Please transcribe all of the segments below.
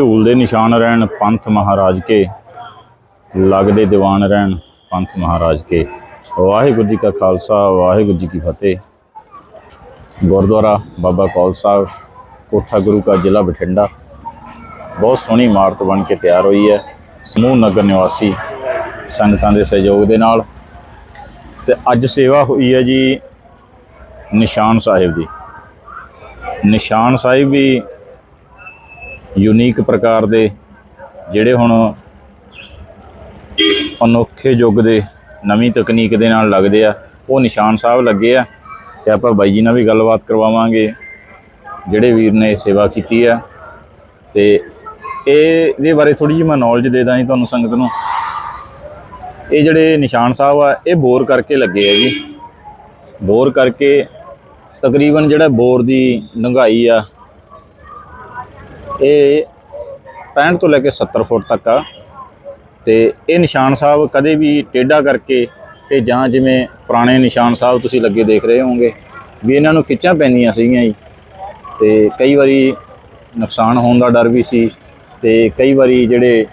ਝੂਲ ਦੇ ਨਿਸ਼ਾਨ ਰਹਿਣ, ਪੰਥ ਮਹਾਰਾਜ ਕੇ। ਲੱਗਦੇ ਦੀਵਾਨ ਰਹਿਣ, ਪੰਥ ਮਹਾਰਾਜ ਕੇ। ਵਾਹਿਗੁਰੂ ਜੀ ਕਾ ਖਾਲਸਾ, ਵਾਹਿਗੁਰੂ ਜੀ ਕੀ ਫਤਿਹ। ਗੁਰਦੁਆਰਾ ਬਾਬਾ ਕੌਲ ਸਾਹਿਬ, ਕੋਠਾ ਗੁਰੂ ਕਾ ਜ਼ਿਲ੍ਹਾ ਬਠਿੰਡਾ। ਬਹੁਤ ਸੋਹਣੀ ਇਮਾਰਤ ਬਣ ਕੇ ਤਿਆਰ ਹੋਈ ਹੈ। ਸਮੂਹ ਨਗਰ ਨਿਵਾਸੀ ਸੰਗਤਾਂ ਦੇ ਸਹਿਯੋਗ ਦੇ ਨਾਲ। ਤੇ ਅੱਜ ਸੇਵਾ ਹੋਈ ਹੈ ਜੀ ਨਿਸ਼ਾਨ ਸਾਹਿਬ ਦੀ। ਨਿਸ਼ਾਨ ਸਾਹਿਬ ਵੀ ਯੂਨੀਕ ਪ੍ਰਕਾਰ ਦੇ ਜਿਹੜੇ ਹੁਣ ਅਨੋਖੇ ਯੁੱਗ ਦੇ ਨਵੀਂ ਤਕਨੀਕ ਦੇ ਨਾਲ ਲੱਗਦੇ ਆ, ਉਹ ਨਿਸ਼ਾਨ ਸਾਹਿਬ ਲੱਗੇ ਆ ਤੇ ਆਪਾਂ ਬਾਈ ਜੀ ਨਾਲ ਵੀ ਗੱਲਬਾਤ ਕਰਵਾਵਾਂਗੇ, ਜਿਹੜੇ ਵੀਰ ਨੇ ਸੇਵਾ ਕੀਤੀ ਆ। ਤੇ ਇਹ ਇਹਦੇ ਬਾਰੇ ਥੋੜੀ ਜਿਹੀ ਮੈਂ ਨੌਲੇਜ ਦੇ ਦਾਂ ਜੀ ਤੁਹਾਨੂੰ ਸੰਗਤ ਨੂੰ। ਇਹ ਜਿਹੜੇ ਨਿਸ਼ਾਨ ਸਾਹਿਬ ਆ, ਇਹ ਬੋਰ ਕਰਕੇ ਲੱਗੇ ਆ ਜੀ। ਬੋਰ ਕਰਕੇ ਤਕਰੀਬਨ ਜਿਹੜਾ ਬੋਰ ਦੀ ਡੂੰਘਾਈ ਆ ਇਹ 65 ਤੋਂ ਲੈ ਕੇ 70 ਫੁੱਟ ਤੱਕ ਆ। ਤੇ ਇਹ ਨਿਸ਼ਾਨ ਸਾਹਿਬ ਕਦੇ ਵੀ ਟੇਢਾ ਕਰਕੇ ਤੇ ਜਾਂ ਜਿਵੇਂ ਪੁਰਾਣੇ ਨਿਸ਼ਾਨ ਸਾਹਿਬ ਤੁਸੀਂ ਲੱਗੇ ਦੇਖ ਰਹੇ ਹੋਵੋਗੇ ਵੀ ਇਹਨਾਂ ਨੂੰ ਖਿੱਚਾਂ ਪੈਂਦੀਆਂ ਸੀਗੀਆਂ ਜੀ। ਤੇ ਕਈ ਵਾਰੀ ਨੁਕਸਾਨ ਹੋਣ ਦਾ ਡਰ ਵੀ ਸੀ ਤੇ ਕਈ ਵਾਰੀ ਜਿਹੜੇ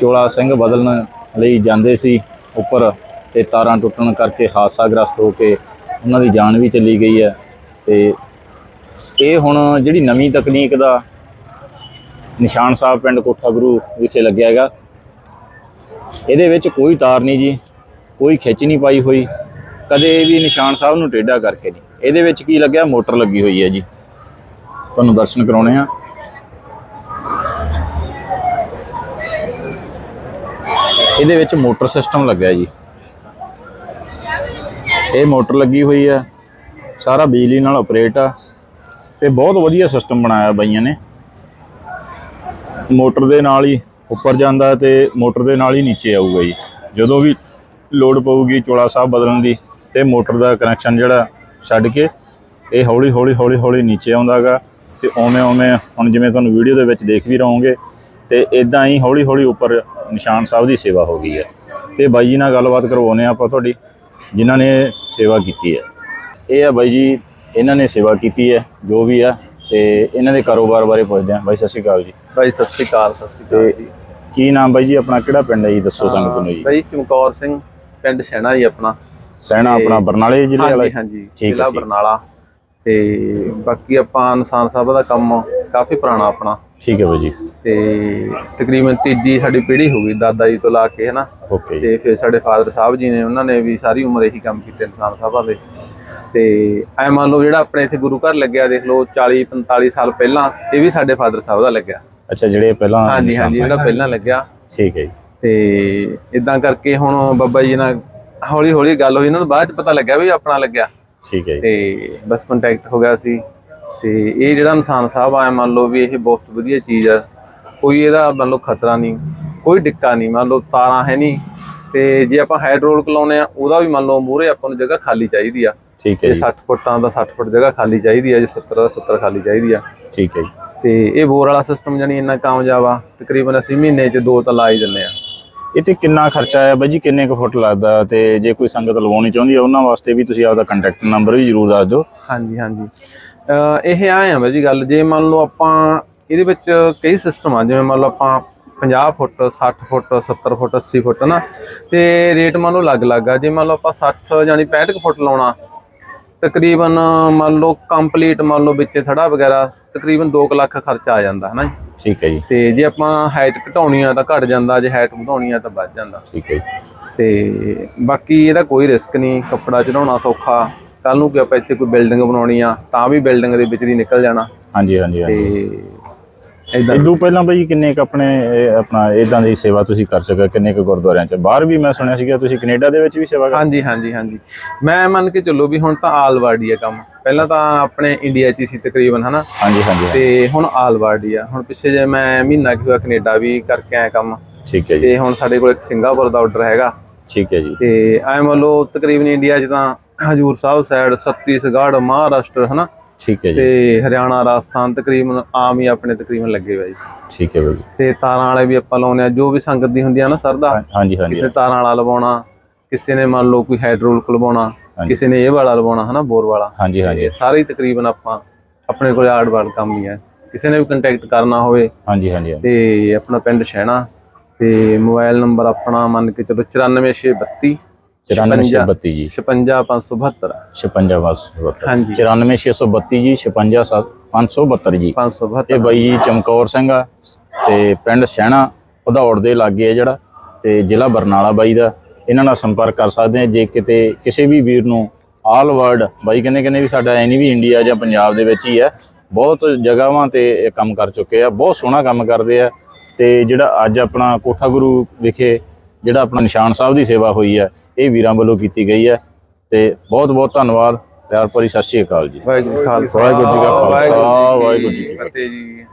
ਚੋਲਾ ਸਿੰਘ ਬਦਲਣ ਲਈ ਜਾਂਦੇ ਸੀ ਉੱਪਰ ਤੇ ਤਾਰਾਂ ਟੁੱਟਣ ਕਰਕੇ ਹਾਦਸਾਗ੍ਰਸਤ ਹੋ ਕੇ ਉਹਨਾਂ ਦੀ ਜਾਨ ਵੀ ਚਲੀ ਗਈ ਹੈ ਤੇ ਇਹ ਹੁਣ ਜਿਹੜੀ ਨਵੀਂ ਤਕਨੀਕ ਦਾ ਨਿਸ਼ਾਨ ਸਾਹਿਬ ਪਿੰਡ ਕੋਠਾ ਗੁਰੂ ਵਿਖੇ ਲੱਗਿਆ ਹੈਗਾ। ਇਹਦੇ ਵਿੱਚ ਕੋਈ ਤਾਰ ਨਹੀਂ ਜੀ, ਕੋਈ ਖਿੱਚ ਨਹੀਂ ਪਾਈ ਹੋਈ, ਕਦੇ ਵੀ ਨਿਸ਼ਾਨ ਸਾਹਿਬ ਨੂੰ ਟੇਢਾ ਕਰਕੇ ਨਹੀਂ। ਇਹਦੇ ਵਿੱਚ ਕੀ ਲੱਗਿਆ, ਮੋਟਰ ਲੱਗੀ ਹੋਈ ਹੈ ਜੀ। ਤੁਹਾਨੂੰ ਦਰਸ਼ਨ ਕਰਾਉਣੇ ਆ। ਇਹਦੇ ਵਿੱਚ ਮੋਟਰ ਸਿਸਟਮ ਲੱਗਿਆ ਜੀ। ਇਹ ਮੋਟਰ ਲੱਗੀ ਹੋਈ ਹੈ, ਸਾਰਾ ਬਿਜਲੀ ਨਾਲ ਆਪਰੇਟ ਆ। ਤੇ ਬਹੁਤ ਵਧੀਆ ਸਿਸਟਮ ਬਣਾਇਆ ਬਾਈਆਂ ਨੇ। ਮੋਟਰ ਦੇ ਨਾਲ ਹੀ ਉੱਪਰ ਜਾਂਦਾ ਤੇ ਮੋਟਰ ਦੇ ਨਾਲ ਹੀ ਨੀਚੇ ਆਊਗਾ ਜੀ। ਜਦੋਂ ਵੀ ਲੋਡ ਪਊਗੀ ਚੋਲਾ ਸਾਹਿਬ ਬਦਲਣ ਦੀ ਤੇ ਮੋਟਰ ਦਾ ਕਨੈਕਸ਼ਨ ਜਿਹੜਾ ਛੱਡ ਕੇ ਇਹ ਹੌਲੀ ਹੌਲੀ ਹੌਲੀ ਹੌਲੀ ਨੀਚੇ ਆਉਂਦਾਗਾ ਤੇ ਓਵੇਂ ਓਵੇਂ ਹੁਣ ਜਿਵੇਂ ਤੁਹਾਨੂੰ ਵੀਡੀਓ ਦੇ ਵਿੱਚ ਦੇਖ ਵੀ ਰਹੋਗੇ ਤੇ ਇਦਾਂ ਹੀ ਹੌਲੀ ਹੌਲੀ ਉੱਪਰ ਨਿਸ਼ਾਨ ਸਾਹਿਬ ਦੀ ਸੇਵਾ ਹੋ ਗਈ ਹੈ। ਤੇ ਬਾਈ ਜੀ ਨਾਲ ਗੱਲਬਾਤ ਕਰਵਾਉਨੇ ਆਪਾਂ ਤੁਹਾਡੀ, ਜਿਨ੍ਹਾਂ ਨੇ ਸੇਵਾ ਕੀਤੀ ਹੈ। ਇਹ ਆ ਬਾਈ ਜੀ ਇਹਨਾਂ ਨੇ ਸੇਵਾ ਕੀਤੀ ਹੈ ਜੋ ਵੀ ਆ ਤੇ ਇਹਨਾਂ ਦੇ ਕਾਰੋਬਾਰ ਬਾਰੇ ਪੁੱਛਦੇ ਆ ਬਾਈ ਸਤਿ ਸ਼੍ਰੀ ਅਕਾਲ ਜੀ। ਭਾਈ ਸਤਿ ਸ੍ਰੀ ਅਕਾਲ ਸਤਿ ਸ੍ਰੀ ਅਕਾਲ ਜੀ। ਕੀ ਨਾਮ ਬਾਈ ਜੀ? ਆਪਣਾ ਕਿਹੜਾ ਪਿੰਡ ਹੈ ਜੀ? ਦੱਸੋ ਸੰਗਤ ਨੂੰ ਜੀ। ਭਾਈ ਚਮਕੌਰ ਸਿੰਘ ਪਿੰਡ ਸੈਣਾ ਜੀ ਆਪਣਾ। ਸੈਣਾ ਆਪਣਾ ਬਰਨਾਲੇ ਜ਼ਿਲ੍ਹੇ ਵਾਲਾ ਹਾਂਜੀ ਹਾਂਜੀ ਹੈ, ਜ਼ਿਲ੍ਹਾ। ਬਰਨਾਲਾ। ਤੇ ਬਾਕੀ ਆਪਾਂ ਨਿਸ਼ਾਨ ਸਾਹਿਬ ਦਾ ਕੰਮ ਕਾਫੀ ਪੁਰਾਣਾ ਆਪਣਾ। ਠੀਕ ਹੈ ਬਾਈ ਜੀ। ਤੇ ਤਕਰੀਬਨ ਤੀਜੀ ਸਾਡੀ ਪੀੜ੍ਹੀ ਹੋ ਗਈ ਦਾਦਾ ਜੀ ਤੋਂ ਲਾ ਕੇ ਹਨਾ ਤੇ ਫਿਰ ਸਾਡੇ ਫਾਦਰ ਸਾਹਿਬ ਜੀ ਨੇ ਉਹਨਾਂ ਨੇ ਵੀ ਸਾਰੀ ਉਮਰ ਇਹੀ ਕੰਮ ਕੀਤੇ ਨਿਸ਼ਾਨ ਸਾਹਿਬਾਂ ਦੇ। ਤੇ ਐ ਮੰਨ ਲਓ ਜਿਹੜਾ ਆਪਣੇ ਇੱਥੇ ਗੁਰੂ ਘਰ ਲੱਗਿਆ ਦੇਖ ਲਓ 40 45 ਸਾਲ ਪਹਿਲਾਂ ਇਹ ਵੀ ਸਾਡੇ ਫਾਦਰ ਸਾਹਿਬ ਦਾ ਲੱਗਿਆ। ਅੱਛਾ ਜਿਹੜੇ ਪਹਿਲਾਂ ਹਾਂਜੀ ਹਾਂਜੀ ਜਿਹੜਾ ਪਹਿਲਾਂ ਲੱਗਿਆ। ਠੀਕ ਹੈ ਜੀ। ਤੇ ਇਦਾਂ ਕਰਕੇ ਹੁਣ ਬੱਬਾ ਜੀ ਨਾਲ ਹੌਲੀ ਹੌਲੀ ਗੱਲ ਹੋਈ ਇਹਨਾਂ ਨੂੰ ਬਾਅਦ ਚ ਪਤਾ ਲੱਗਿਆ ਵੀ ਆਪਣਾ ਲੱਗਿਆ। ਠੀਕ ਹੈ ਜੀ। ਤੇ ਬਸ ਕੰਟੈਕਟ ਹੋ ਗਿਆ ਸੀ। ਤੇ ਇਹ ਜਿਹੜਾ ਇਨਸਾਨ ਸਾਹਿਬ ਆਇਆ ਮੰਨ ਲਓ ਵੀ ਇਹ ਬਹੁਤ ਵਧੀਆ ਚੀਜ਼ ਆ ਕੋਈ ਇਹਦਾ ਮੰਨ ਲਓ ਖਤਰਾ ਨਹੀਂ ਕੋਈ ਡਿੱਕਾ ਨਹੀਂ ਮੰਨ ਲਓ ਤਾਰਾਂ ਹੈ ਨਹੀਂ। ਤੇ ਜੇ ਆਪਾਂ ਹਾਈਡ੍ਰੋਲਿਕ ਲਾਉਨੇ ਆ ਉਹਦਾ ਵੀ ਮੰਨ ਲਓ ਮੂਹਰੇ ਆਪਾਂ ਨੂੰ ਜਗ੍ਹਾ ਖਾਲੀ ਚਾਹੀਦੀ ਆ। ਠੀਕ ਹੈ ਜੇ ਜੀ। 60 ਫੁੱਟਾਂ ਦਾ 60 ਫੁੱਟ ਜਗ੍ਹਾ ਖਾਲੀ ਚਾਹੀਦੀ ਆ ਜੇ 70 ਦਾ 70 ਖਾਲੀ ਚਾਹੀਦੀ ਆ। ਠੀਕ ਹੈ ਜੀ। ਤੇ ਇਹ ਬੋਰ ਵਾਲਾ ਸਿਸਟਮ ਜਾਨੀ ਇੰਨਾ ਕਾਮਯਾਬ ਆ ਤਕਰੀਬਨ ਅਸੀਂ ਮਹੀਨੇ 'ਚ ਦੋ ਤਾਂ ਲਾ ਹੀ ਦਿੰਨੇ ਆ। ਇਹ ਤੇ ਕਿੰਨਾ ਖਰਚਾ ਆਇਆ ਬਾਈ ਜੀ? ਕਿੰਨੇ ਕੁ ਫੁੱਟ ਲੱਗਦਾ? ਤੇ ਜੇ ਕੋਈ ਸੰਗਤ ਲਵਾਉਣੀ ਚਾਹੁੰਦੀ ਹੈ ਉਹਨਾਂ ਵਾਸਤੇ ਵੀ ਤੁਸੀਂ ਆਪਦਾ ਕੰਟੈਕਟ ਨੰਬਰ ਵੀ ਜ਼ਰੂਰ ਦੱਸ ਦਿਓ। ਹਾਂਜੀ ਹਾਂਜੀ। ਇਹ ਆਏ ਆ ਬਾਈ ਜੀ ਗੱਲ ਜੇ ਮੰਨ ਲਓ ਆਪਾਂ ਇਹਦੇ ਵਿੱਚ ਕਈ ਸਿਸਟਮ ਆ ਜਿਵੇਂ ਮੰਨ ਲਓ ਆਪਾਂ 50 ਫੁੱਟ 60 ਫੁੱਟ 70 ਫੁੱਟ 80 ਫੁੱਟ ਨਾ ਤੇ ਰੇਟ ਮੰਨ ਲਓ ਅਲੱਗ-ਅਲੱਗ ਆ। ਜੇ ਮੰਨ ਲਓ ਆਪਾਂ 60 ਜਾਨੀ 65 ਕੁ ਫੁੱਟ ਲਾਉਣਾ ਤਕਰੀਬਨ ਮੰਨ ਲਓ ਕੰਪਲੀਟ ਮੰਨ ਲਓ ਵਿੱਚੇ ਥੜਾ ਵਗੈਰਾ ਤਕਰੀਬਨ 2 ਲੱਖ ਖਰਚਾ ਆ ਜਾਂਦਾ ਹੈ ਨਾ ਜੀ। ਠੀਕ ਹੈ ਜੀ। ਤੇ ਜੇ ਆਪਾਂ ਹਾਈਟ ਘਟਾਉਣੀ ਆ ਤਾਂ ਘਟ ਜਾਂਦਾ ਜੇ ਹਾਈਟ ਵਧਾਉਣੀ ਆ ਤਾਂ ਵੱਧ ਜਾਂਦਾ। ਠੀਕ ਹੈ ਜੀ। ਤੇ ਬਾਕੀ ਇਹਦਾ ਕੋਈ ਰਿਸਕ ਨਹੀਂ ਕੱਪੜਾ ਚੜਾਉਣਾ ਸੌਖਾ ਕੱਲ ਨੂੰ ਕਿ ਆਪਾਂ ਇੱਥੇ ਕੋਈ ਬਿਲਡਿੰਗ ਬਣਾਉਣੀ ਆ ਤਾਂ ਵੀ ਬਿਲਡਿੰਗ ਦੇ ਵਿੱਚ ਦੀ ਨਿਕਲ ਜਾਣਾ। ਹਾਂਜੀ ਹਾਂਜੀ ਹਾਂਜੀ। ਤੇ ਇਦਾਂ ਇਦੋਂ ਪਹਿਲਾਂ ਬਾਈ ਕਿੰਨੇ ਕ ਆਪਣੇ ਆਪਣਾ ਇਦਾਂ ਦੀ ਸੇਵਾ ਤੁਸੀਂ ਕਰ ਸਕੇ ਕਿੰਨੇ ਕ ਗੁਰਦੁਆਰਿਆਂ ਚ? ਬਾਹਰ ਵੀ ਮੈਂ ਸੁਣਿਆ ਸੀਗਾ ਤੁਸੀਂ ਕੈਨੇਡਾ ਦੇ ਵਿੱਚ ਵੀ ਸੇਵਾ ਕਰ ਹਾਂਜੀ ਹਾਂਜੀ ਹਾਂਜੀ। ਮੈਂ ਮੰਨ ਕੇ ਚੱਲੋ ਵੀ ਹੁਣ ਤਾਂ ਆਲ ਵਰਲਡ ਹੀ ਆ ਕੰਮ। ਪਹਿਲਾਂ ਤਾਂ ਆਪਣੇ ਇੰਡੀਆ 'ਚ ਹੀ ਸੀ ਤਕਰੀਬਨ ਹਨਾ? ਹਾਂਜੀ ਹਾਂਜੀ ਤੇ ਹੁਣ ਆਲ ਵਰਲਡ ਹੀ ਆ। ਹੁਣ ਪਿੱਛੇ ਜੇ ਮੈਂ ਮਹੀਨਾ ਕੁ ਹੋਇਆ ਕੈਨੇਡਾ ਵੀ ਕਰਕੇ ਆਇਆ ਕੰਮ। ਠੀਕ ਹੈ ਜੀ। ਤੇ ਹੁਣ ਸਾਡੇ ਕੋਲ ਇੱਕ ਸਿੰਗਾਪੁਰ ਦਾ ਆਰਡਰ ਹੈਗਾ। ਠੀਕ ਹੈ ਜੀ। ਤੇ ਐ ਮੰਨ ਲਓ ਤਕਰੀਬਨ ਇੰਡੀਆ 'ਚ ਤਾਂ ਹਜੂਰ ਸਾਹਿਬ ਸਾਈਡ ਛੱਤੀਸਗੜ੍ਹ ਮਹਾਰਾਸ਼ਟਰ ਹਨਾ? ਠੀਕ ਹੈ ਜੀ। ਤੇ ਹਰਿਆਣਾ ਰਾਜਸਥਾਨ ਤਕਰੀਬਨ ਆਮ ਹੀ ਆਪਣੇ ਤਕਰੀਬਨ ਲੱਗੇ ਹੋਏ ਜੀ। ਠੀਕ ਹੈ ਬਾਈ। ਤੇ ਤਾਰਾਂ ਵਾਲੇ ਵੀ ਆਪਾਂ ਲਾਉਨੇ ਆ ਜੋ ਵੀ ਸੰਗਤ ਦੀ ਹੁੰਦੀ ਆ ਨਾ ਸਰਦਾ ਹਾਂਜੀ ਹਾਂਜੀ। ਕਿਸੇ ਤਾਰਾਂ ਵਾਲਾ ਲਵਾਉਣਾ ਕਿਸੇ ਨੇ ਮੰਨ ਲਓ ਕੋਈ ਹਾਈਡ੍ਰੋਲਿਕ ਲਵਾਉਣਾ ਕਿਸੇ ਨੇ ਇਹ ਵਾਲਾ ਲਵਾਉਣਾ ਹਨਾ ਬੋਰ ਵਾਲਾ ਹਾਂਜੀ ਹਾਂਜੀ। ਸਾਰੇ ਹੀ ਤਕਰੀਬਨ ਆਪਾਂ ਆਪਣੇ ਕੋਲ ਆਰਡ ਵਾਲ ਕੰਮ ਹੀ ਹੈ ਕਿਸੇ ਨੇ ਵੀ ਕੰਟੈਕਟ ਕਰਨਾ ਹੋਵੇ ਹਾਂਜੀ ਹਾਂਜੀ ਹਾਂਜੀ। ਤੇ ਆਪਣਾ ਪਿੰਡ ਸ਼ਹਿਣਾ ਤੇ ਮੋਬਾਈਲ ਨੰਬਰ ਆਪਣਾ ਮੰਨ ਕੇ ਚਲੋ 94632 94632 ਜੀ 56572 56572 ਹਾਂਜੀ। 94632 ਜੀ 56572 ਜੀ। 572 ਇਹ ਬਾਈ ਜੀ ਚਮਕੌਰ ਸਿੰਘ ਆ ਤੇ ਪਿੰਡ ਸਹਿਣਾ ਉਧੌੜ ਦੇ ਲਾਗੇ ਆ ਜਿਹੜਾ ਤੇ ਜ਼ਿਲ੍ਹਾ ਬਰਨਾਲਾ ਬਾਈ ਦਾ। ਇਹਨਾਂ ਨਾਲ ਸੰਪਰਕ ਕਰ ਸਕਦੇ ਆ ਜੇ ਕਿਤੇ ਕਿਸੇ ਵੀ ਵੀਰ ਨੂੰ ਆਲ ਵਰਲਡ ਬਾਈ ਕਹਿੰਦੇ ਕਹਿੰਦੇ ਵੀ ਸਾਡਾ ਐ ਨਹੀਂ ਵੀ ਇੰਡੀਆ ਜਾਂ ਪੰਜਾਬ ਦੇ ਵਿੱਚ ਹੀ ਹੈ ਬਹੁਤ ਜਗ੍ਹਾਵਾਂ ਤੇ ਇਹ ਕੰਮ ਕਰ ਚੁੱਕੇ ਆ ਬਹੁਤ ਸੋਹਣਾ ਕੰਮ ਕਰਦੇ ਆ। ਤੇ ਜਿਹੜਾ ਅੱਜ ਆਪਣਾ ਕੋਠਾ ਗੁਰੂ ਵਿਖੇ ਜਿਹੜਾ ਆਪਣਾ ਨਿਸ਼ਾਨ ਸਾਹਿਬ ਦੀ ਸੇਵਾ ਹੋਈ ਹੈ ਇਹ ਵੀਰਾਂ ਵੱਲੋਂ ਕੀਤੀ ਗਈ ਹੈ ਤੇ ਬਹੁਤ ਬਹੁਤ ਧੰਨਵਾਦ। ਪਿਆਰ ਭਰੀ ਸਤਿ ਸ਼੍ਰੀ ਅਕਾਲ ਜੀ। ਵਾਹਿਗੁਰੂ ਜੀ ਕਾ ਖਾਲਸਾ। ਵਾਹਿਗੁਰੂ ਜੀ ਕਾ ਖਾਲਸਾ, ਵਾਹਿਗੁਰੂ ਜੀ ਕੀ ਫਤਿਹ ਜੀ।